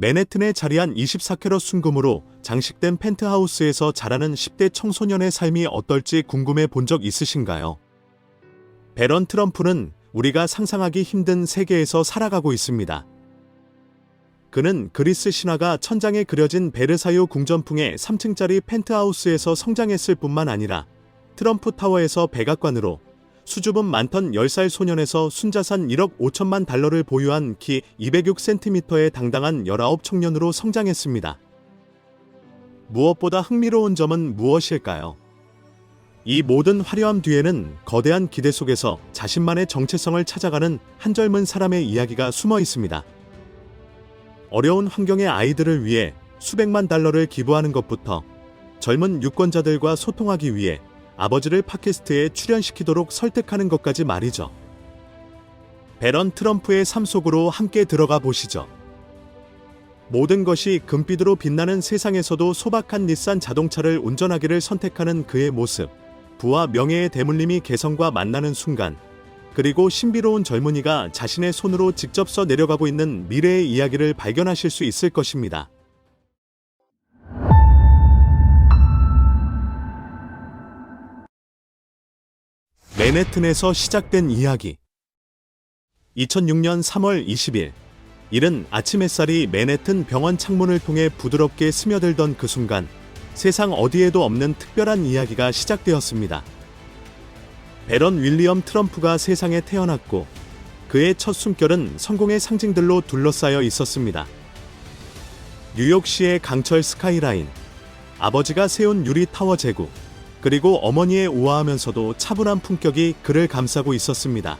맨해튼에 자리한 24캐럿 순금으로 장식된 펜트하우스에서 자라는 10대 청소년의 삶이 어떨지 궁금해 본 적 있으신가요? 베런 트럼프는 우리가 상상하기 힘든 세계에서 살아가고 있습니다. 그는 그리스 신화가 천장에 그려진 베르사유 궁전풍의 3층짜리 펜트하우스에서 성장했을 뿐만 아니라 트럼프 타워에서 백악관으로 수줍은 많던 10살 소년에서 순자산 1억 5천만 달러를 보유한 키 206cm의 당당한 19 청년으로 성장했습니다. 무엇보다 흥미로운 점은 무엇일까요? 이 모든 화려함 뒤에는 거대한 기대 속에서 자신만의 정체성을 찾아가는 한 젊은 사람의 이야기가 숨어 있습니다. 어려운 환경의 아이들을 위해 수백만 달러를 기부하는 것부터 젊은 유권자들과 소통하기 위해 아버지를 팟캐스트에 출연시키도록 설득하는 것까지 말이죠. 베런 트럼프의 삶 속으로 함께 들어가 보시죠. 모든 것이 금빛으로 빛나는 세상에서도 소박한 닛산 자동차를 운전하기를 선택하는 그의 모습, 부와 명예의 대물림이 개성과 만나는 순간, 그리고 신비로운 젊은이가 자신의 손으로 직접 써 내려가고 있는 미래의 이야기를 발견하실 수 있을 것입니다. 맨해튼에서 시작된 이야기. 2006년 3월 20일, 이른 아침 햇살이 맨해튼 병원 창문을 통해 부드럽게 스며들던 그 순간, 세상 어디에도 없는 특별한 이야기가 시작되었습니다. 베런 윌리엄 트럼프가 세상에 태어났고, 그의 첫 숨결은 성공의 상징들로 둘러싸여 있었습니다. 뉴욕시의 강철 스카이라인, 아버지가 세운 유리 타워 제구, 그리고 어머니의 우아하면서도 차분한 품격이 그를 감싸고 있었습니다.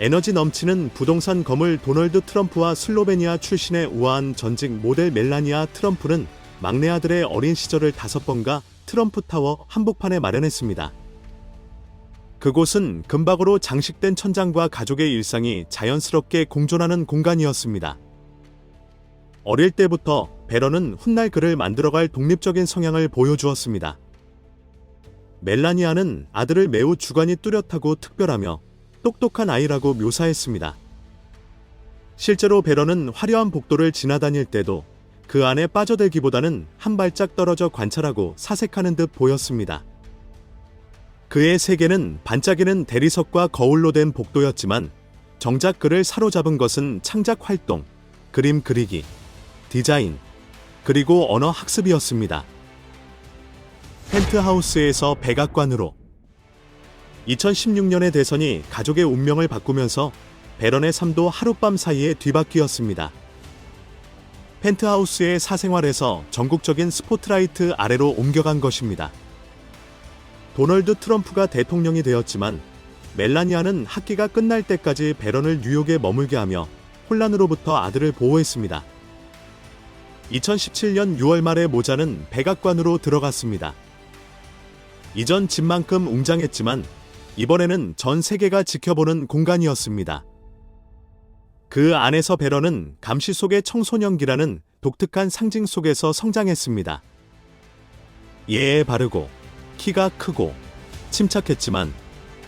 에너지 넘치는 부동산 거물 도널드 트럼프와 슬로베니아 출신의 우아한 전직 모델 멜라니아 트럼프는 막내 아들의 어린 시절을 다섯 번가 트럼프 타워 한복판에 마련했습니다. 그곳은 금박으로 장식된 천장과 가족의 일상이 자연스럽게 공존하는 공간이었습니다. 어릴 때부터 베런은 훗날 그를 만들어갈 독립적인 성향을 보여주었습니다. 멜라니아는 아들을 매우 주관이 뚜렷하고 특별하며 똑똑한 아이라고 묘사했습니다. 실제로 베런은 화려한 복도를 지나다닐 때도 그 안에 빠져들기보다는 한 발짝 떨어져 관찰하고 사색하는 듯 보였습니다. 그의 세계는 반짝이는 대리석과 거울로 된 복도였지만 정작 그를 사로잡은 것은 창작 활동, 그림 그리기, 디자인, 그리고 언어 학습이었습니다. 펜트하우스에서 백악관으로 2016년의 대선이 가족의 운명을 바꾸면서 베런의 삶도 하룻밤 사이에 뒤바뀌었습니다. 펜트하우스의 사생활에서 전국적인 스포트라이트 아래로 옮겨간 것입니다. 도널드 트럼프가 대통령이 되었지만 멜라니아는 학기가 끝날 때까지 베런을 뉴욕에 머물게 하며 혼란으로부터 아들을 보호했습니다. 2017년 6월 말에 모자는 백악관으로 들어갔습니다. 이전 집만큼 웅장했지만 이번에는 전 세계가 지켜보는 공간이었습니다. 그 안에서 베런은 감시 속의 청소년기라는 독특한 상징 속에서 성장했습니다. 예에 바르고 키가 크고 침착했지만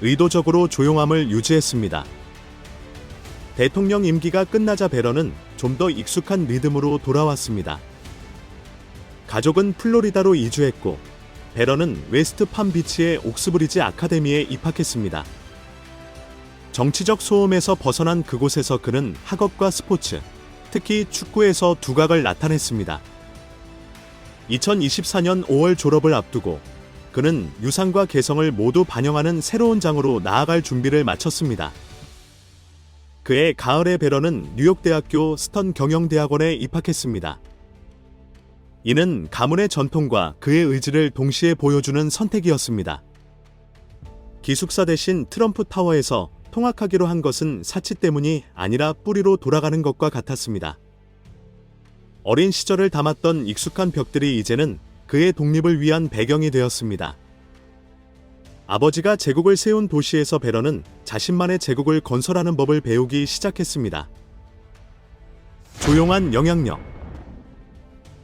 의도적으로 조용함을 유지했습니다. 대통령 임기가 끝나자 베런은 좀 더 익숙한 리듬으로 돌아왔습니다. 가족은 플로리다로 이주했고 베런은 웨스트 팜비치의 옥스브리지 아카데미에 입학했습니다. 정치적 소음에서 벗어난 그곳에서 그는 학업과 스포츠, 특히 축구에서 두각을 나타냈습니다. 2024년 5월 졸업을 앞두고 그는 유상과 개성을 모두 반영하는 새로운 장으로 나아갈 준비를 마쳤습니다. 그의 가을의 베런은 뉴욕대학교 스턴 경영대학원에 입학했습니다. 이는 가문의 전통과 그의 의지를 동시에 보여주는 선택이었습니다. 기숙사 대신 트럼프 타워에서 통학하기로 한 것은 사치 때문이 아니라 뿌리로 돌아가는 것과 같았습니다. 어린 시절을 담았던 익숙한 벽들이 이제는 그의 독립을 위한 배경이 되었습니다. 아버지가 제국을 세운 도시에서 베런은 자신만의 제국을 건설하는 법을 배우기 시작했습니다. 조용한 영향력.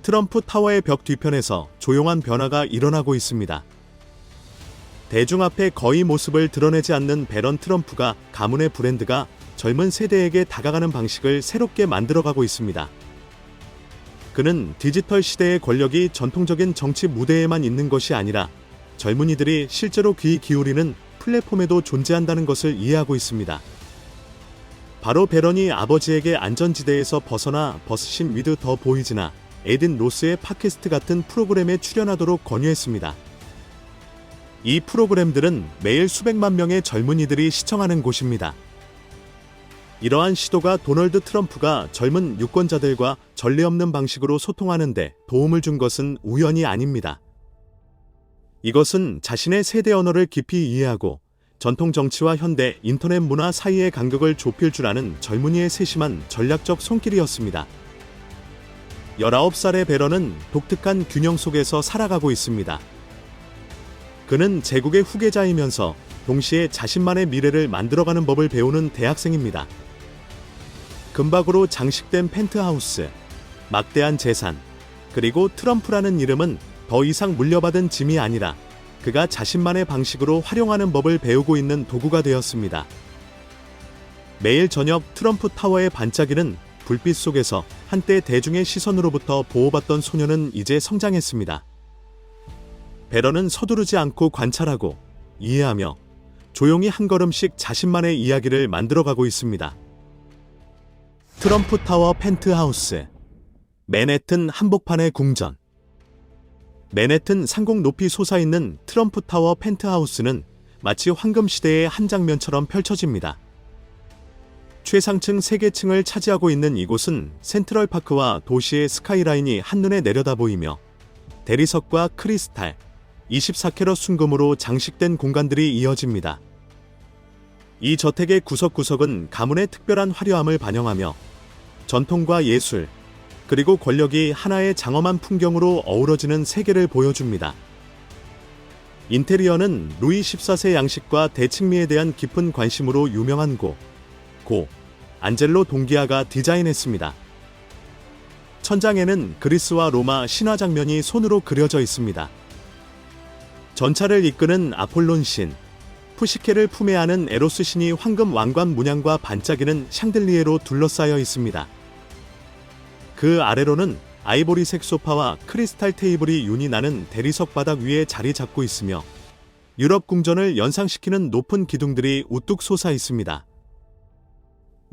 트럼프 타워의 벽 뒤편에서 조용한 변화가 일어나고 있습니다. 대중 앞에 거의 모습을 드러내지 않는 베런 트럼프가 가문의 브랜드가 젊은 세대에게 다가가는 방식을 새롭게 만들어가고 있습니다. 그는 디지털 시대의 권력이 전통적인 정치 무대에만 있는 것이 아니라 젊은이들이 실제로 귀 기울이는 플랫폼에도 존재한다는 것을 이해하고 있습니다. 바로 베런이 아버지에게 안전지대에서 벗어나 버스신 위드 더 보이즈나 에딘 로스의 팟캐스트 같은 프로그램에 출연하도록 권유했습니다. 이 프로그램들은 매일 수백만 명의 젊은이들이 시청하는 곳입니다. 이러한 시도가 도널드 트럼프가 젊은 유권자들과 전례 없는 방식으로 소통하는데 도움을 준 것은 우연이 아닙니다. 이것은 자신의 세대 언어를 깊이 이해하고 전통 정치와 현대 인터넷 문화 사이의 간격을 좁힐 줄 아는 젊은이의 세심한 전략적 손길이었습니다. 19살의 베런은 독특한 균형 속에서 살아가고 있습니다. 그는 제국의 후계자이면서 동시에 자신만의 미래를 만들어가는 법을 배우는 대학생입니다. 금박으로 장식된 펜트하우스, 막대한 재산, 그리고 트럼프라는 이름은 더 이상 물려받은 짐이 아니라 그가 자신만의 방식으로 활용하는 법을 배우고 있는 도구가 되었습니다. 매일 저녁 트럼프 타워의 반짝이는 불빛 속에서 한때 대중의 시선으로부터 보호받던 소녀는 이제 성장했습니다. 베런은 서두르지 않고 관찰하고 이해하며 조용히 한 걸음씩 자신만의 이야기를 만들어가고 있습니다. 트럼프 타워 펜트하우스 맨해튼 한복판의 궁전 맨해튼 상공 높이 솟아있는 트럼프 타워 펜트하우스는 마치 황금 시대의 한 장면처럼 펼쳐집니다. 최상층 3개층을 차지하고 있는 이곳은 센트럴파크와 도시의 스카이라인이 한눈에 내려다 보이며 대리석과 크리스탈, 24캐럿 순금으로 장식된 공간들이 이어집니다. 이 저택의 구석구석은 가문의 특별한 화려함을 반영하며 전통과 예술, 그리고 권력이 하나의 장엄한 풍경으로 어우러지는 세계를 보여줍니다. 인테리어는 루이 14세 양식과 대칭미에 대한 깊은 관심으로 유명한 고, 고, 안젤로 동기아가 디자인했습니다. 천장에는 그리스와 로마 신화 장면이 손으로 그려져 있습니다. 전차를 이끄는 아폴론 신, 푸시케를 품에 안은 에로스 신이 황금 왕관 문양과 반짝이는 샹들리에로 둘러싸여 있습니다. 그 아래로는 아이보리색 소파와 크리스탈 테이블이 윤이 나는 대리석 바닥 위에 자리 잡고 있으며 유럽 궁전을 연상시키는 높은 기둥들이 우뚝 솟아 있습니다.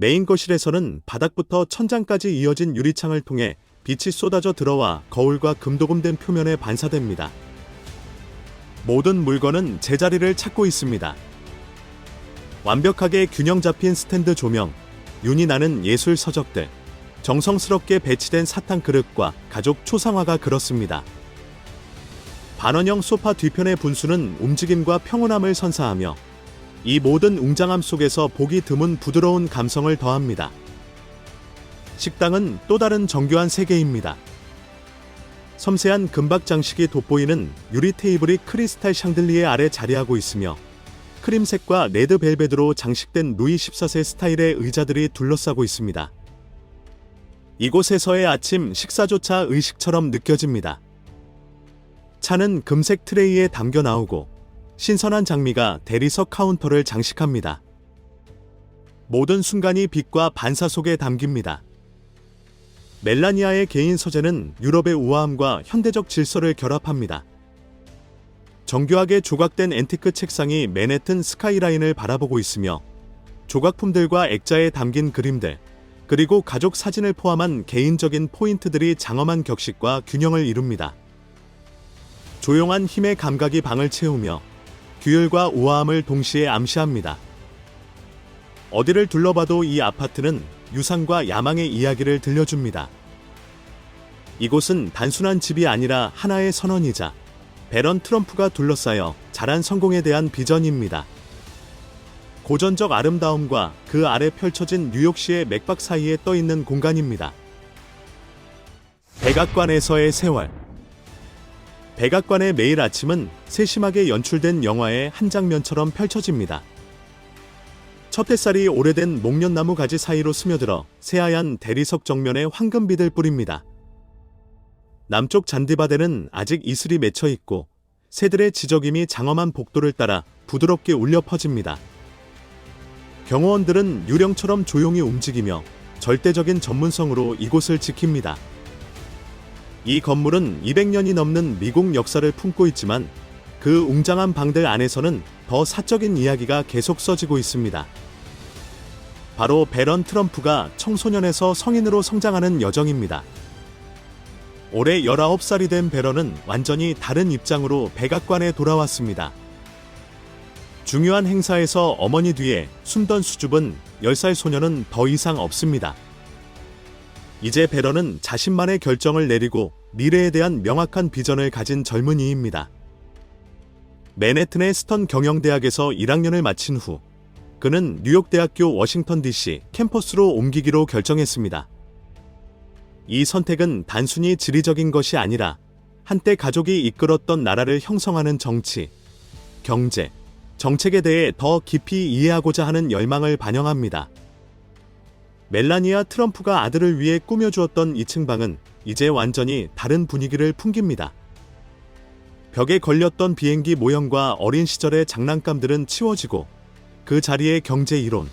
메인 거실에서는 바닥부터 천장까지 이어진 유리창을 통해 빛이 쏟아져 들어와 거울과 금도금된 표면에 반사됩니다. 모든 물건은 제자리를 찾고 있습니다. 완벽하게 균형 잡힌 스탠드 조명, 윤이 나는 예술 서적들, 정성스럽게 배치된 사탕 그릇과 가족 초상화가 그렇습니다. 반원형 소파 뒤편의 분수는 움직임과 평온함을 선사하며 이 모든 웅장함 속에서 보기 드문 부드러운 감성을 더합니다. 식당은 또 다른 정교한 세계입니다. 섬세한 금박 장식이 돋보이는 유리 테이블이 크리스탈 샹들리에 아래 자리하고 있으며 크림색과 레드 벨벳으로 장식된 루이 14세 스타일의 의자들이 둘러싸고 있습니다. 이곳에서의 아침 식사조차 의식처럼 느껴집니다. 차는 금색 트레이에 담겨 나오고 신선한 장미가 대리석 카운터를 장식합니다. 모든 순간이 빛과 반사 속에 담깁니다. 멜라니아의 개인 서재는 유럽의 우아함과 현대적 질서를 결합합니다. 정교하게 조각된 앤티크 책상이 맨해튼 스카이라인을 바라보고 있으며 조각품들과 액자에 담긴 그림들, 그리고 가족 사진을 포함한 개인적인 포인트들이 장엄한 격식과 균형을 이룹니다. 조용한 힘의 감각이 방을 채우며 규율과 우아함을 동시에 암시합니다. 어디를 둘러봐도 이 아파트는 유상과 야망의 이야기를 들려줍니다. 이곳은 단순한 집이 아니라 하나의 선언이자 베런 트럼프가 둘러싸여 자란 성공에 대한 비전입니다. 고전적 아름다움과 그 아래 펼쳐진 뉴욕시의 맥박 사이에 떠 있는 공간입니다. 백악관에서의 세월. 백악관의 매일 아침은 세심하게 연출된 영화의 한 장면처럼 펼쳐집니다. 첫 햇살이 오래된 목련나무 가지 사이로 스며들어 새하얀 대리석 정면에 황금빛을 뿌립니다. 남쪽 잔디바데는 아직 이슬이 맺혀 있고 새들의 지저김이 장엄한 복도를 따라 부드럽게 울려 퍼집니다. 경호원들은 유령처럼 조용히 움직이며 절대적인 전문성으로 이곳을 지킵니다. 이 건물은 200년이 넘는 미국 역사를 품고 있지만 그 웅장한 방들 안에서는 더 사적인 이야기가 계속 써지고 있습니다. 바로 베런 트럼프가 청소년에서 성인으로 성장하는 여정입니다. 올해 19살이 된 베런은 완전히 다른 입장으로 백악관에 돌아왔습니다. 중요한 행사에서 어머니 뒤에 숨던 수줍은 10살 소녀는 더 이상 없습니다. 이제 베런은 자신만의 결정을 내리고 미래에 대한 명확한 비전을 가진 젊은이입니다. 맨해튼의 스턴 경영대학에서 1학년을 마친 후 그는 뉴욕대학교 워싱턴 DC 캠퍼스로 옮기기로 결정했습니다. 이 선택은 단순히 지리적인 것이 아니라 한때 가족이 이끌었던 나라를 형성하는 정치, 경제, 정책에 대해 더 깊이 이해하고자 하는 열망을 반영합니다. 멜라니아 트럼프가 아들을 위해 꾸며주었던 2층 방은 이제 완전히 다른 분위기를 풍깁니다. 벽에 걸렸던 비행기 모형과 어린 시절의 장난감들은 치워지고 그 자리에 경제 이론,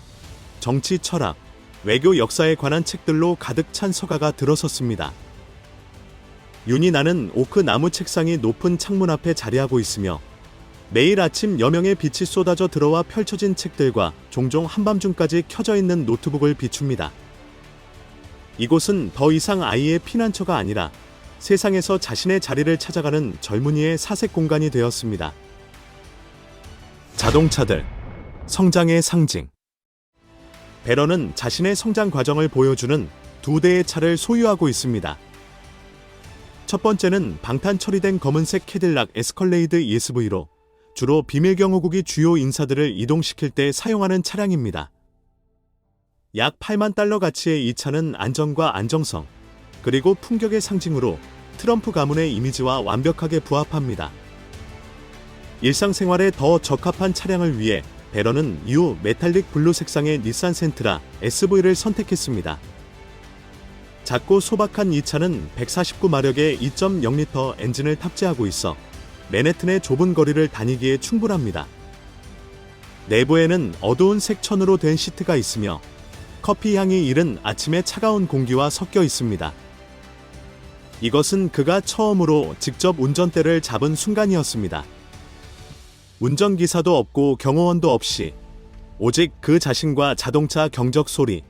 정치 철학, 외교 역사에 관한 책들로 가득 찬 서가가 들어섰습니다. 윤이 나는 오크 나무 책상이 높은 창문 앞에 자리하고 있으며 매일 아침 여명의 빛이 쏟아져 들어와 펼쳐진 책들과 종종 한밤중까지 켜져 있는 노트북을 비춥니다. 이곳은 더 이상 아이의 피난처가 아니라 세상에서 자신의 자리를 찾아가는 젊은이의 사색 공간이 되었습니다. 자동차들, 성장의 상징. 베런은 자신의 성장 과정을 보여주는 두 대의 차를 소유하고 있습니다. 첫 번째는 방탄 처리된 검은색 캐딜락 에스컬레이드 ESV로 주로 비밀경호국이 주요 인사들을 이동시킬 때 사용하는 차량입니다. 약 8만 달러 가치의 이 차는 안정과 안정성, 그리고 품격의 상징으로 트럼프 가문의 이미지와 완벽하게 부합합니다. 일상생활에 더 적합한 차량을 위해 베런은 이후 메탈릭 블루 색상의 닛산 센트라 SV를 선택했습니다. 작고 소박한 이 차는 149마력의 2.0L 엔진을 탑재하고 있어 맨해튼의 좁은 거리를 다니기에 충분합니다. 내부에는 어두운 색천으로 된 시트가 있으며 커피 향이 이른 아침의 차가운 공기와 섞여 있습니다. 이것은 그가 처음으로 직접 운전대를 잡은 순간이었습니다. 운전기사도 없고 경호원도 없이 오직 그 자신과 자동차 경적 소리,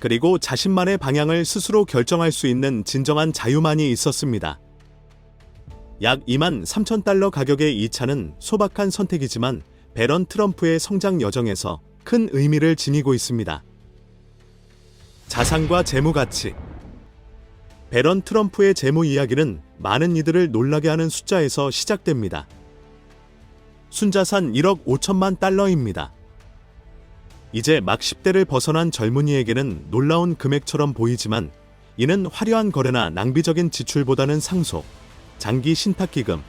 그리고 자신만의 방향을 스스로 결정할 수 있는 진정한 자유만이 있었습니다. 약 2만 3천 달러 가격의 이 차는 소박한 선택이지만 베런 트럼프의 성장 여정에서 큰 의미를 지니고 있습니다. 자산과 재무 가치 베런 트럼프의 재무 이야기는 많은 이들을 놀라게 하는 숫자에서 시작됩니다. 순자산 1억 5천만 달러입니다. 이제 막 10대를 벗어난 젊은이에게는 놀라운 금액처럼 보이지만 이는 화려한 거래나 낭비적인 지출보다는 상속, 장기 신탁기금,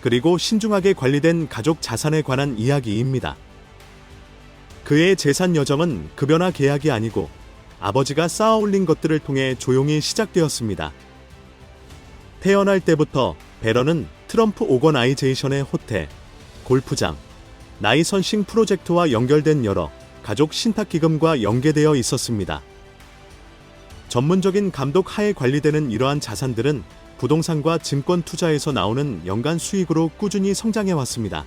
그리고 신중하게 관리된 가족 자산에 관한 이야기입니다. 그의 재산 여정은 급여나 계약이 아니고 아버지가 쌓아 올린 것들을 통해 조용히 시작되었습니다. 태어날 때부터 베런은 트럼프 오거나이제이션의 호텔, 골프장, 나이 선싱 프로젝트와 연결된 여러 가족 신탁기금과 연계되어 있었습니다. 전문적인 감독 하에 관리되는 이러한 자산들은 부동산과 증권 투자에서 나오는 연간 수익으로 꾸준히 성장해 왔습니다.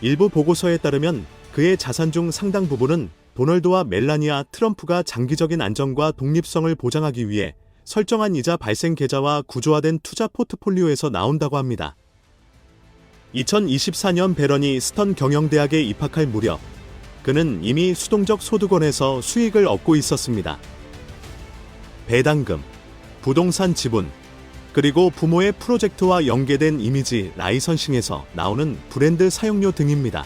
일부 보고서에 따르면 그의 자산 중 상당 부분은 도널드와 멜라니아 트럼프가 장기적인 안정과 독립성을 보장하기 위해 설정한 이자 발생 계좌와 구조화된 투자 포트폴리오에서 나온다고 합니다. 2024년 베런이 스턴 경영대학에 입학할 무렵 그는 이미 수동적 소득원에서 수익을 얻고 있었습니다. 배당금, 부동산 지분, 그리고 부모의 프로젝트와 연계된 이미지 라이선싱에서 나오는 브랜드 사용료 등입니다.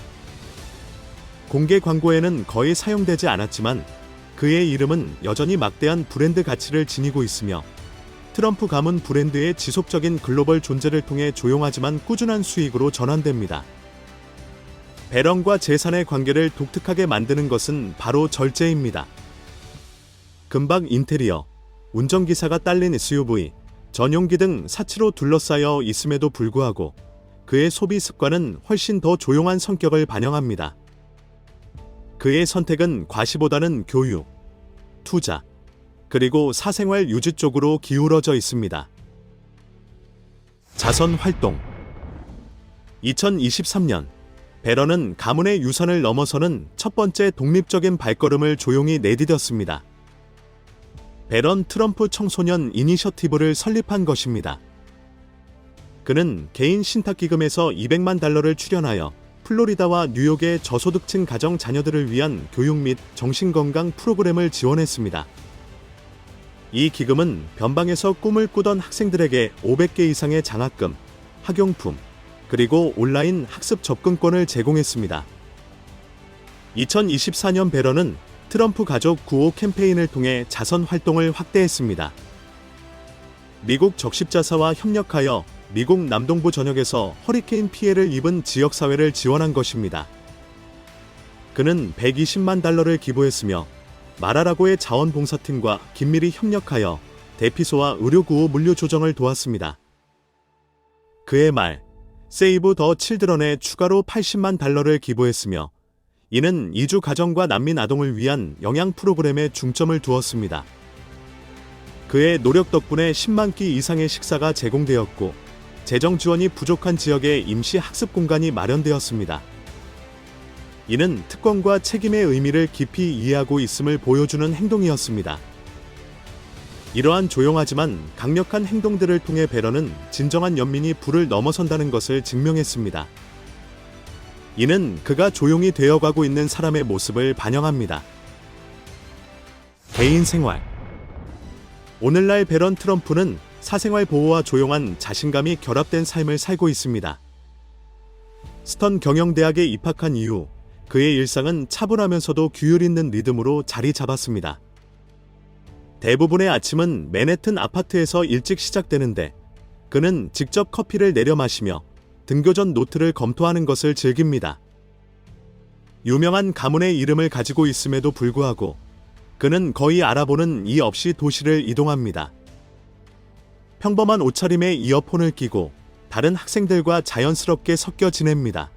공개 광고에는 거의 사용되지 않았지만 그의 이름은 여전히 막대한 브랜드 가치를 지니고 있으며 트럼프 가문 브랜드의 지속적인 글로벌 존재를 통해 조용하지만 꾸준한 수익으로 전환됩니다. 배런과 재산의 관계를 독특하게 만드는 것은 바로 절제입니다. 금박 인테리어, 운전기사가 딸린 SUV, 전용기 등 사치로 둘러싸여 있음에도 불구하고 그의 소비 습관은 훨씬 더 조용한 성격을 반영합니다. 그의 선택은 과시보다는 교육, 투자, 그리고 사생활 유지 쪽으로 기울어져 있습니다. 자선 활동 2023년 베런은 가문의 유산을 넘어서는 첫 번째 독립적인 발걸음을 조용히 내디뎠습니다. 베런 트럼프 청소년 이니셔티브를 설립한 것입니다. 그는 개인 신탁기금에서 200만 달러를 출연하여 플로리다와 뉴욕의 저소득층 가정 자녀들을 위한 교육 및 정신건강 프로그램을 지원했습니다. 이 기금은 변방에서 꿈을 꾸던 학생들에게 500개 이상의 장학금, 학용품, 그리고 온라인 학습 접근권을 제공했습니다. 2024년 베런은 트럼프 가족 구호 캠페인을 통해 자선 활동을 확대했습니다. 미국 적십자사와 협력하여 미국 남동부 전역에서 허리케인 피해를 입은 지역 사회를 지원한 것입니다. 그는 120만 달러를 기부했으며 마라라고의 자원봉사팀과 긴밀히 협력하여 대피소와 의료구호 물류 조정을 도왔습니다. 그의 말, 세이브 더 칠드런에 추가로 80만 달러를 기부했으며 이는 이주 가정과 난민 아동을 위한 영양 프로그램에 중점을 두었습니다. 그의 노력 덕분에 10만 끼 이상의 식사가 제공되었고 재정 지원이 부족한 지역에 임시 학습 공간이 마련되었습니다. 이는 특권과 책임의 의미를 깊이 이해하고 있음을 보여주는 행동이었습니다. 이러한 조용하지만 강력한 행동들을 통해 베런은 진정한 연민이 불을 넘어선다는 것을 증명했습니다. 이는 그가 조용히 되어가고 있는 사람의 모습을 반영합니다. 개인 생활 오늘날 베런 트럼프는 사생활 보호와 조용한 자신감이 결합된 삶을 살고 있습니다. 스턴 경영대학에 입학한 이후 그의 일상은 차분하면서도 규율 있는 리듬으로 자리 잡았습니다. 대부분의 아침은 맨해튼 아파트에서 일찍 시작되는데 그는 직접 커피를 내려 마시며 등교 전 노트를 검토하는 것을 즐깁니다. 유명한 가문의 이름을 가지고 있음에도 불구하고 그는 거의 알아보는 이 없이 도시를 이동합니다. 평범한 옷차림에 이어폰을 끼고 다른 학생들과 자연스럽게 섞여 지냅니다.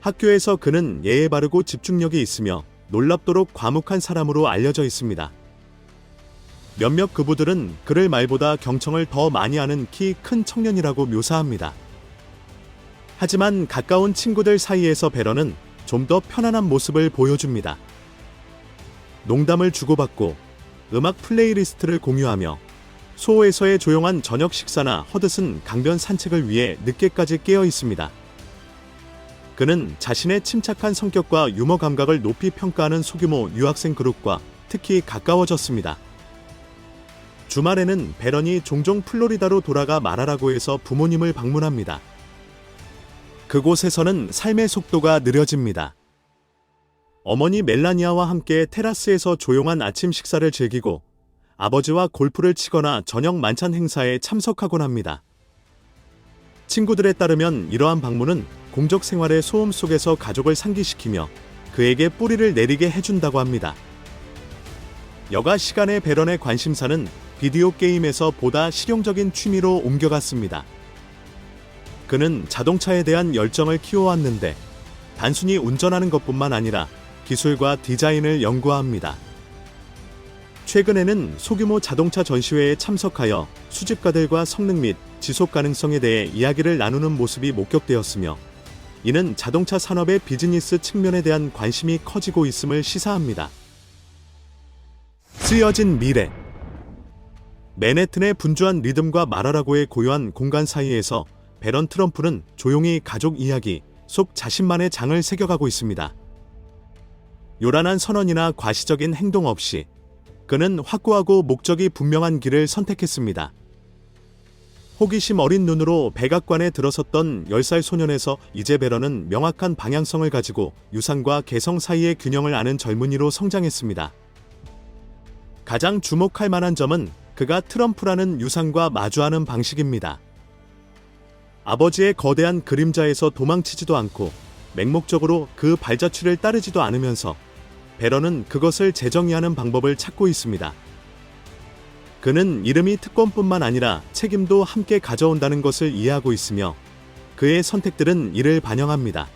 학교에서 그는 예에 바르고 집중력이 있으며 놀랍도록 과묵한 사람으로 알려져 있습니다. 몇몇 그부들은 그를 말보다 경청을 더 많이 하는 키 큰 청년이라고 묘사합니다. 하지만 가까운 친구들 사이에서 베런은 좀 더 편안한 모습을 보여줍니다. 농담을 주고받고 음악 플레이리스트를 공유하며 소호에서의 조용한 저녁 식사나 헛웃은 강변 산책을 위해 늦게까지 깨어 있습니다. 그는 자신의 침착한 성격과 유머 감각을 높이 평가하는 소규모 유학생 그룹과 특히 가까워졌습니다. 주말에는 베런이 종종 플로리다로 돌아가 말하라고 해서 부모님을 방문합니다. 그곳에서는 삶의 속도가 느려집니다. 어머니 멜라니아와 함께 테라스에서 조용한 아침 식사를 즐기고 아버지와 골프를 치거나 저녁 만찬 행사에 참석하곤 합니다. 친구들에 따르면 이러한 방문은 공적 생활의 소음 속에서 가족을 상기시키며 그에게 뿌리를 내리게 해준다고 합니다. 여가 시간의 베런의 관심사는 비디오 게임에서 보다 실용적인 취미로 옮겨갔습니다. 그는 자동차에 대한 열정을 키워왔는데 단순히 운전하는 것뿐만 아니라 기술과 디자인을 연구합니다. 최근에는 소규모 자동차 전시회에 참석하여 수집가들과 성능 및 지속 가능성에 대해 이야기를 나누는 모습이 목격되었으며 이는 자동차 산업의 비즈니스 측면에 대한 관심이 커지고 있음을 시사합니다. 쓰여진 미래 맨해튼의 분주한 리듬과 말하라고의 고요한 공간 사이에서 베런 트럼프는 조용히 가족 이야기 속 자신만의 장을 새겨가고 있습니다. 요란한 선언이나 과시적인 행동 없이 그는 확고하고 목적이 분명한 길을 선택했습니다. 호기심 어린 눈으로 백악관에 들어섰던 10살 소년에서 이제 베런은 명확한 방향성을 가지고 유산과 개성 사이의 균형을 아는 젊은이로 성장했습니다. 가장 주목할 만한 점은 그가 트럼프라는 유산과 마주하는 방식입니다. 아버지의 거대한 그림자에서 도망치지도 않고 맹목적으로 그 발자취를 따르지도 않으면서 베런은 그것을 재정의하는 방법을 찾고 있습니다. 그는 이름이 특권뿐만 아니라 책임도 함께 가져온다는 것을 이해하고 있으며 그의 선택들은 이를 반영합니다.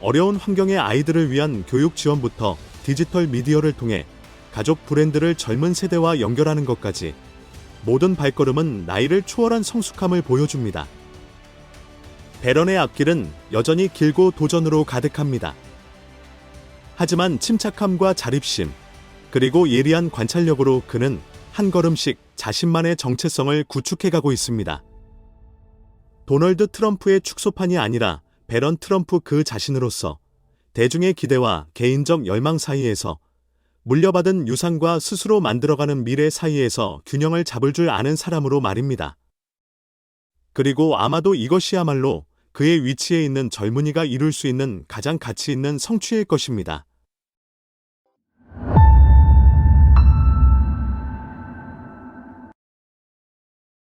어려운 환경의 아이들을 위한 교육 지원부터 디지털 미디어를 통해 가족 브랜드를 젊은 세대와 연결하는 것까지 모든 발걸음은 나이를 초월한 성숙함을 보여줍니다. 배런의 앞길은 여전히 길고 도전으로 가득합니다. 하지만 침착함과 자립심, 그리고 예리한 관찰력으로 그는 한 걸음씩 자신만의 정체성을 구축해가고 있습니다. 도널드 트럼프의 축소판이 아니라 배런 트럼프 그 자신으로서 대중의 기대와 개인적 열망 사이에서 물려받은 유산과 스스로 만들어가는 미래 사이에서 균형을 잡을 줄 아는 사람으로 말입니다. 그리고 아마도 이것이야말로 그의 위치에 있는 젊은이가 이룰 수 있는 가장 가치 있는 성취일 것입니다.